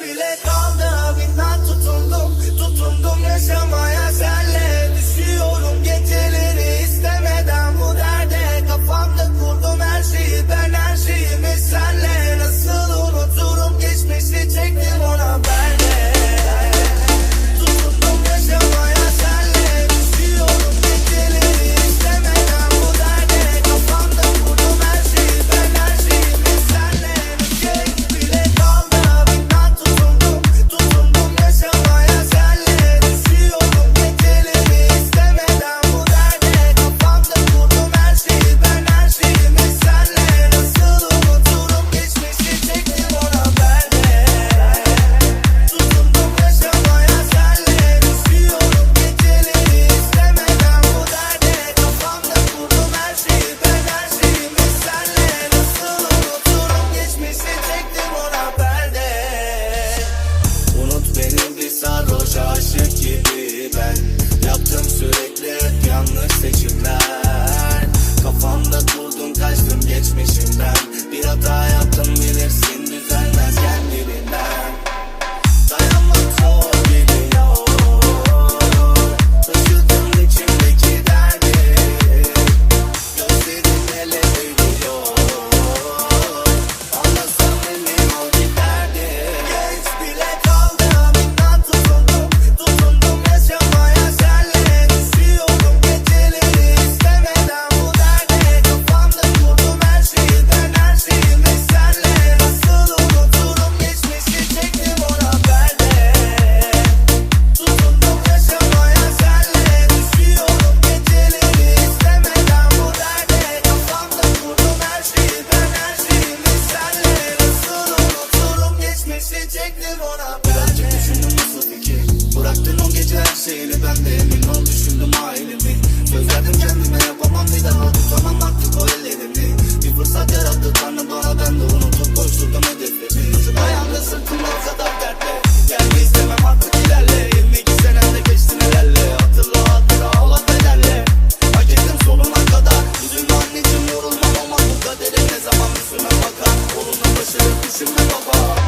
bile kaldı. Evinden tutundum tutundum. resmen gece her ben de emin ol düşündüm ailemi. Söz verdim kendime yapamam bir daha. Tutamam artık o ellerimi. Bir fırsat yarattı tanrı bana ben de unutup koşturdum hedefimi Şu ayağımda sırtımda kadar dertle Gelme istemem artık ilerle. 22 senende geçti nelerle Hatırla hatıra ola federle Hak ettim sonuna kadar. Üzülme anneciğim yorulmam ama bu kadere ne zaman üstüme bakar? Onunla başarı düşünme baba.